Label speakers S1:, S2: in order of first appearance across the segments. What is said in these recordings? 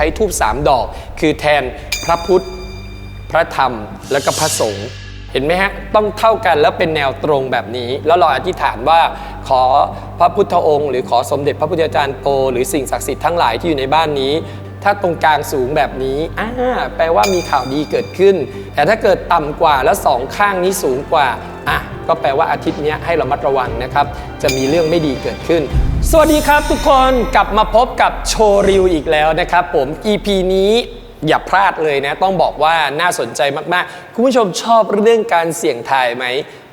S1: ช้ทูบสามดอก คือแทนพระพุทธ พระธรรมและก็พระสงฆ์เห็นไหมฮะ ต้องเท่ากันแล้วเป็นแนวตรงแบบนี้ แล้วเราอธิษฐานว่าขอพระพุทธองค์ หรือขอสมเด็จพระพุทธาจารย์โต หรือสิ่งศักดิ์สิทธิ์ทั้งหลายที่อยู่ในบ้านนี้ ถ้าตรงกลางสูงแบบนี้อ่าแปลว่ามีข่าวดีเกิดขึ้น แต่ถ้าเกิดต่ำกว่าแล้วสองข้างนี้สูงกว่าอะก็แปลว่าอาทิตย์นี้ให้เรามัดระวังนะครับ จะมีเรื่องไม่ดีเกิดขึ้น สวัสดีครับทุกคนกลับมาพบกับโชว์ริวอีกแล้วนะครับผม EP นี้อย่าพลาดเลยนะ ต้องบอกว่าน่าสนใจมากๆ คุณผู้ชมชอบเรื่องการเสี่ยงทายไหม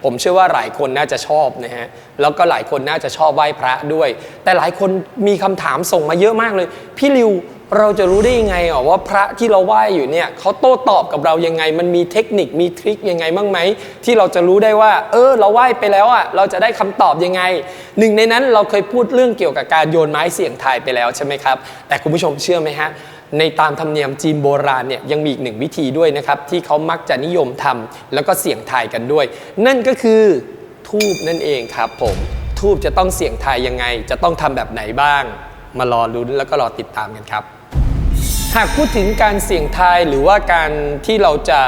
S1: ผมเชื่อว่าหลายคนน่าจะชอบนะฮะ แล้วก็หลายคนน่าจะชอบไหว้พระด้วย แต่หลายคนมีคำถามส่งมาเยอะมากเลย พี่ริว เราจะรู้ได้ยังไงอะว่าพระที่เราไหว้อยู่เนี่ยเขาโต้ตอบกับเรายังไง มันมีเทคนิคมีทริคยังไงบ้างไหมที่เราจะรู้ได้ว่า เออ เราไหว้ไปแล้วอะเราจะได้คำตอบยังไง หนึ่งในนั้นเราเคยพูดเรื่องเกี่ยวกับการโยนไม้เสี่ยงทายไปแล้วใช่ไหมครับ แต่คุณผู้ชมเชื่อไหมฮะในตามธรรมเนียมจีนโบราณเนี่ยยังมีอีกหนึ่งวิธีด้วยนะครับที่เขามักจะนิยมทำแล้วก็เสี่ยงทายกันด้วย นั่นก็คือทูบนั่นเองครับผมทูบจะต้องเสี่ยงทายยังไง จะต้องทำแบบไหนบ้าง มารอลุ้นแล้วก็รอติดตามกันครับ หากพูดถึงการเสี่ยงทายหรือว่าการที่เราจะ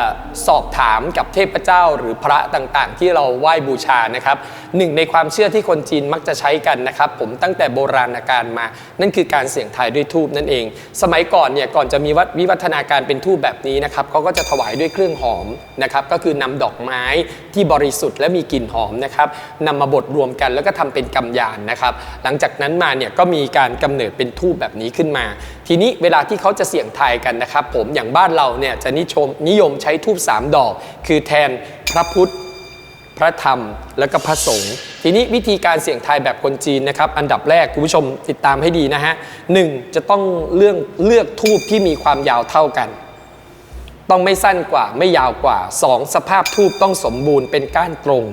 S1: สอบถามกับเทพเจ้าหรือพระต่างๆ ที่เราไหว้บูชานะครับหนึ่งในความเชื่อที่คนจีนมักจะใช้กันนะครับ ผมตั้งแต่โบราณกาลมา นั่นคือการเสี่ยงทายด้วยทูบนั่นเอง สมัยก่อนเนี่ยก่อนจะมีวัดวิวัฒนาการเป็นทูบแบบนี้นะครับเขาก็จะถวายด้วยเครื่องหอมนะครับก็คือนำดอกไม้ที่บริสุทธิ์และมีกลิ่นหอมนะครับนำมาบดรวมกันแล้วก็ทำเป็นกำยานนะครับ หลังจากนั้นมาเนี่ยก็มีการกำเนิดเป็นทูบแบบนี้ขึ้นมา ทีนี้เวลาที่เขาจะเสี่ยงทายกันนะครับ ผมอย่างบ้านเราเนี่ยจะนิชมนิยมใช้ทูบสามดอก คือแทนพระพุทธพระธรรมและก็พระสงฆ์ทีนี้วิธีการเสี่ยงทายแบบคนจีนนะครับ อันดับแรกคุณผู้ชมติดตามให้ดีนะฮะหนึ่งจะต้องเลือกเลือกทูบที่มีความยาวเท่ากัน ต้องไม่สั้นกว่าไม่ยาวกว่า 2 สภาพทูบต้องสมบูรณ์เป็นก้านตรง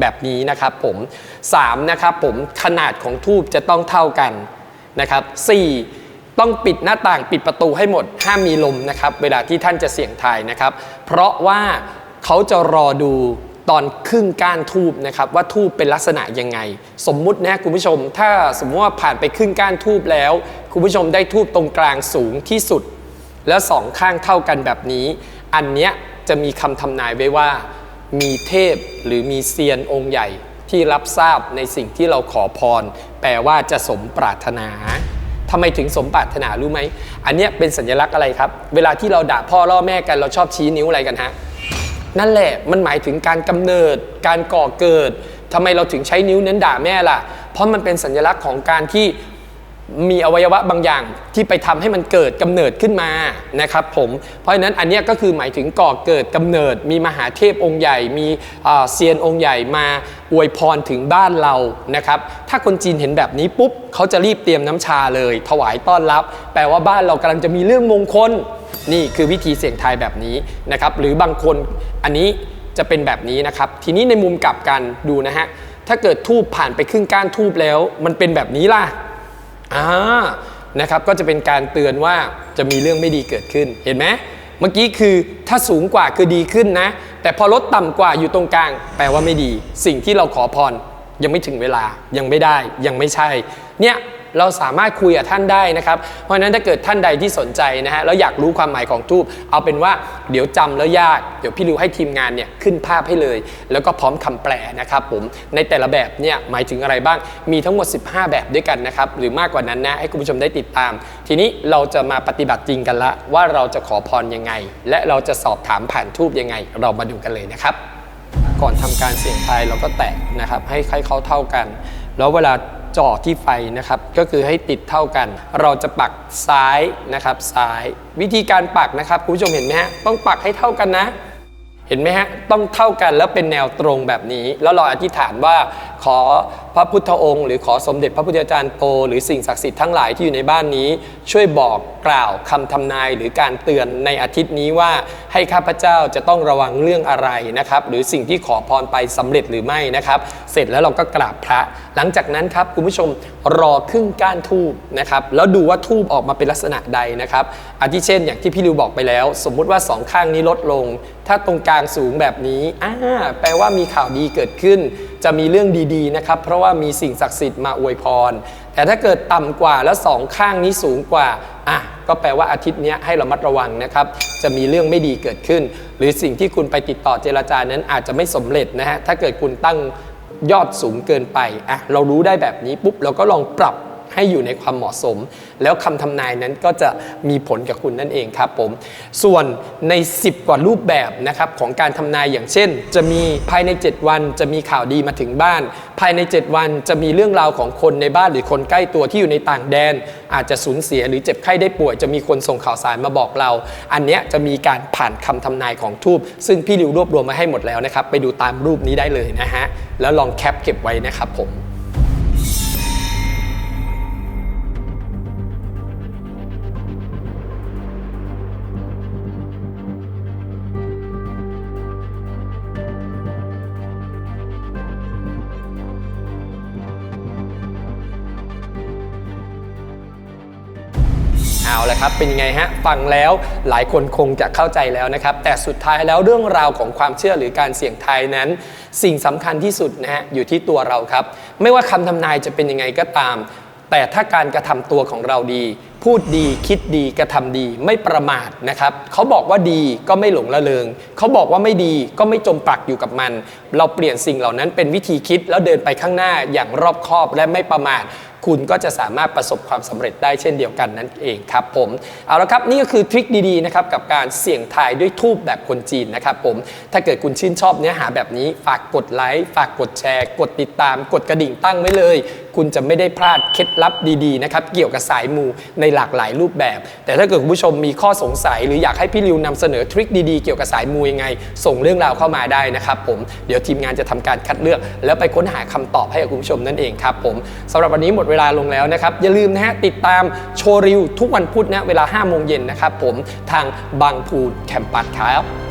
S1: แบบนี้นะครับผม3นะครับผมขนาดของทูบจะต้องเท่ากันนะครับ4 ต้องปิดหน้าต่างปิดประตูให้หมดห้ามมีลมนะครับ เวลาที่ท่านจะเสี่ยงทายนะครับ เพราะว่าเขาจะรอดูตอนครึ่งก้านทูบนะครับว่าทูบเป็นลักษณะยังไง สมมุตินะคุณผู้ชม ถ้าสมมติว่าผ่านไปครึ่งก้านทูบแล้ว คุณผู้ชมได้ทูบตรงกลางสูงที่สุด แล้วสองข้างเท่ากันแบบนี้ อันเนี้ยจะมีคำทำนายไว้ว่า มีเทพหรือมีเซียนองค์ใหญ่ที่รับทราบในสิ่งที่เราขอพร แปลว่าจะสมปรารถนา ทำไมถึงสมปรารถนารู้ไหม อันเนี้ยเป็นสัญลักษณ์อะไรครับ เวลาที่เราด่าพ่อล่อแม่กันเราชอบชี้นิ้วอะไรกันฮะ นั่นแหละมันหมายถึงการกำเนิด การก่อเกิดทำไมเราถึงใช้นิ้วนั้นด่าแม่ล่ะ เพราะมันเป็นสัญลักษณ์ของการที่มีอวัยวะบางอย่างที่ไปทำให้มันเกิดกำเนิดขึ้นมานะครับผมเพราะฉะนั้นอันเนี้ยก็คือหมายถึงก่อเกิดกำเนิด มีมหาเทพองค์ใหญ่ มีเซียนองค์ใหญ่มา อวยพรถึงบ้านเรานะครับ ถ้าคนจีนเห็นแบบนี้ปุ๊บเขาจะรีบเตรียมน้ำชาเลย ถวายต้อนรับ แปลว่าบ้านเรากำลังจะมีเรื่องมงคล นี่คือวิธีเสี่ยงทายแบบนี้นะครับ หรือบางคนอันนี้จะเป็นแบบนี้นะครับ ทีนี้ในมุมกลับกันดูนะฮะ ถ้าเกิดทูบผ่านไปครึ่งก้านทูบแล้ว มันเป็นแบบนี้ล่ะอ่านะครับ ก็จะเป็นการเตือนว่าจะมีเรื่องไม่ดีเกิดขึ้น เห็นไหมเมื่อกี้คือถ้าสูงกว่าคือดีขึ้นนะ แต่พอลดต่ำกว่าอยู่ตรงกลาง แปลว่าไม่ดี สิ่งที่เราขอพรยังไม่ถึงเวลายังไม่ได้ยังไม่ใช่ เนี่ย เราสามารถคุยกับท่านได้นะครับ เพราะฉะนั้นถ้าเกิดท่านใดที่สนใจนะฮะแล้วอยากรู้ความหมายของทูบเอาเป็นว่าเดี๋ยวจำแล้วยาก เดี๋ยวพี่ริวให้ทีมงานเนี่ยขึ้นภาพให้เลย แล้วก็พร้อมคำแปลนะครับผมในแต่ละแบบเนี่ยหมายถึงอะไรบ้างมีทั้งหมด 15 แบบด้วยกันนะครับหรือมากกว่านั้นนะให้คุณผู้ชมได้ติดตาม ทีนี้เราจะมาปฏิบัติจริงกันละว่าเราจะขอพรยังไง และเราจะสอบถามผ่านทูบยังไง เรามาดูกันเลยนะครับ ก่อนทำการเสี่ยงทายเราก็แตะนะครับให้ให้เขาเท่ากัน แล้วเวลา จ่อที่ไฟนะครับ ก็คือให้ติดเท่ากัน เราจะปักซ้ายนะครับซ้าย วิธีการปักนะครับคุณผู้ชมเห็นไหมฮะต้องปักให้เท่ากันนะ เห็นไหมฮะต้องเท่ากันแล้วเป็นแนวตรงแบบนี้ แล้วเราอธิษฐานว่า ขอพระพุทธองค์ หรือขอสมเด็จพระพุทธาจารย์โตหรือสิ่งศักดิ์สิทธิ์ทั้งหลายที่อยู่ในบ้านนี้ ช่วยบอกกล่าวคำทำนายหรือการเตือนในอาทิตย์นี้ว่าให้ข้าพเจ้าจะต้องระวังเรื่องอะไรนะครับ หรือสิ่งที่ขอพรไปสำเร็จหรือไม่นะครับ เสร็จแล้วเราก็กราบพระ หลังจากนั้นครับคุณผู้ชมรอครึ่งก้านทูบนะครับแล้วดูว่าทูบออกมาเป็นลักษณะใดนะครับอาทิเช่นอย่างที่พี่ริวบอกไปแล้ว สมมุติว่าสองข้างนี้ลดลง ถ้าตรงกลางสูงแบบนี้อ่าแปลว่ามีข่าวดีเกิดขึ้น จะมีเรื่องดีๆนะครับ เพราะว่ามีสิ่งศักดิ์สิทธิ์มาอวยพร แต่ถ้าเกิดต่ำกว่าแล้วสองข้างนี้สูงกว่าอะก็แปลว่าอาทิตย์นี้ให้ระมัดระวังนะครับ จะมีเรื่องไม่ดีเกิดขึ้น หรือสิ่งที่คุณไปติดต่อเจรจานั้นอาจจะไม่สำเร็จนะฮะถ้าเกิดคุณตั้งยอดสูงเกินไปอะเรารู้ได้แบบนี้ปุ๊บเราก็ลองปรับ ให้อยู่ในความเหมาะสม แล้วคำทำนายนั้นก็จะมีผลกับคุณนั่นเองครับผมส่วนใน 10 กว่ารูปแบบนะครับของการทำนายอย่างเช่น จะมีภายใน 7 วันจะมีข่าวดีมาถึงบ้าน ภายใน 7 วันจะมีเรื่องราวของคนในบ้านหรือคนใกล้ตัวที่อยู่ในต่างแดน อาจจะสูญเสียหรือเจ็บไข้ได้ป่วย จะมีคนส่งข่าวสารมาบอกเรา อันเนี้ยจะมีการผ่านคำทำนายของทูบซึ่งพี่ริวรวบรวมมาให้หมดแล้วนะครับไปดูตามรูปนี้ได้เลยนะฮะแล้วลองแคปเก็บไว้นะครับผม เอาละครับ เป็นยังไงฮะ ฟังแล้วหลายคนคงจะเข้าใจแล้วนะครับ แต่สุดท้ายแล้วเรื่องราวของความเชื่อหรือการเสี่ยงทายนั้น สิ่งสำคัญที่สุดนะฮะอยู่ที่ตัวเราครับ ไม่ว่าคำทำนายจะเป็นยังไงก็ตาม แต่ถ้าการกระทำตัวของเราดี พูดดีคิดดีกระทำดีไม่ประมาทนะครับเขาบอกว่าดีก็ไม่หลงละเลงเขาบอกว่าไม่ดีก็ไม่จมปลักอยู่กับมัน เราเปลี่ยนสิ่งเหล่านั้นเป็นวิธีคิดแล้วเดินไปข้างหน้าอย่างรอบคอบและไม่ประมาทคุณก็จะสามารถประสบความสำเร็จได้เช่นเดียวกันนั่นเองครับผมเอาละครับนี่ก็คือทริคดีๆนะครับกับการเสี่ยงทายด้วยทูบแบบคนจีนนะครับผมถ้าเกิดคุณชื่นชอบเนื้อหาแบบนี้ ฝากกดไลค์ฝากกดแชร์ กดติดตาม กดกระดิ่งตั้งไว้เลย คุณจะไม่ได้พลาดเคล็ดลับดีๆนะครับเกี่ยวกับสายมูในหลากหลายรูปแบบ แต่ถ้าเกิดคุณผู้ชมมีข้อสงสัย หรืออยากให้พี่ริวนำเสนอทริคดีๆ เกี่ยวกับสายมูยังไง ส่งเรื่องราวเข้ามาได้นะครับผมเดี๋ยวทีมงานจะทำการคัดเลือก แล้วไปค้นหาคำตอบให้กับคุณผู้ชมนั่นเองครับผมสำหรับวันนี้หมดเวลาลงแล้วนะครับอย่าลืมนะฮะติดตามโชว์ริวทุกวันพุธนะเวลา5โมงเย็นนะครับผมทางบางพูแคมปัสครับ